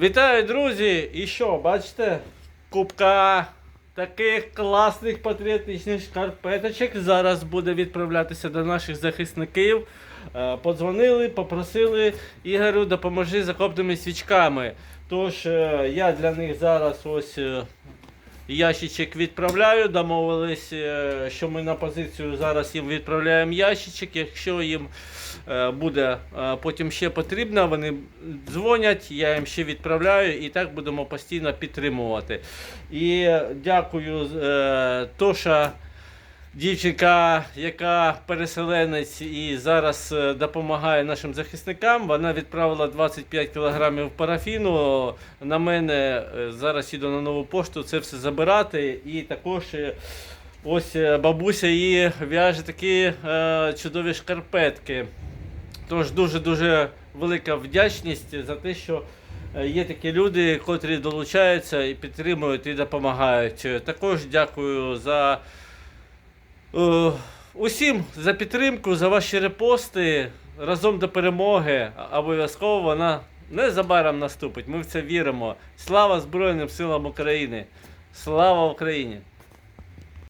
Вітаю, друзі! І що, бачите? Кубка таких класних патріотичних шкарпеточок зараз буде відправлятися до наших захисників. Е, Подзвонили, попросили Ігорю, допоможи з окопними свічками. Тож е, я для них зараз ось е, ящичок відправляю. Домовились, е, що ми на позицію зараз їм відправляємо ящичок. Якщо їм е, буде е, потім ще потрібно, вони дзвонять, я їм ще відправляю і так будемо постійно підтримувати. І дякую Тоша. Дівчинка, яка переселенець і зараз е, допомагає нашим захисникам, вона відправила 25 кілограмів парафіну. На мене е, зараз їду на нову пошту це все забирати. І також е, ось бабуся її в'яже такі чудові шкарпетки. Тож дуже-дуже велика вдячність за те, що є такі люди, котрі долучаються і підтримують і допомагають. Також дякую за усім за підтримку, за ваші репости. Разом до перемоги. Обов'язково вона незабаром наступить. Ми в це віримо. Слава Збройним силам України! Слава Україні!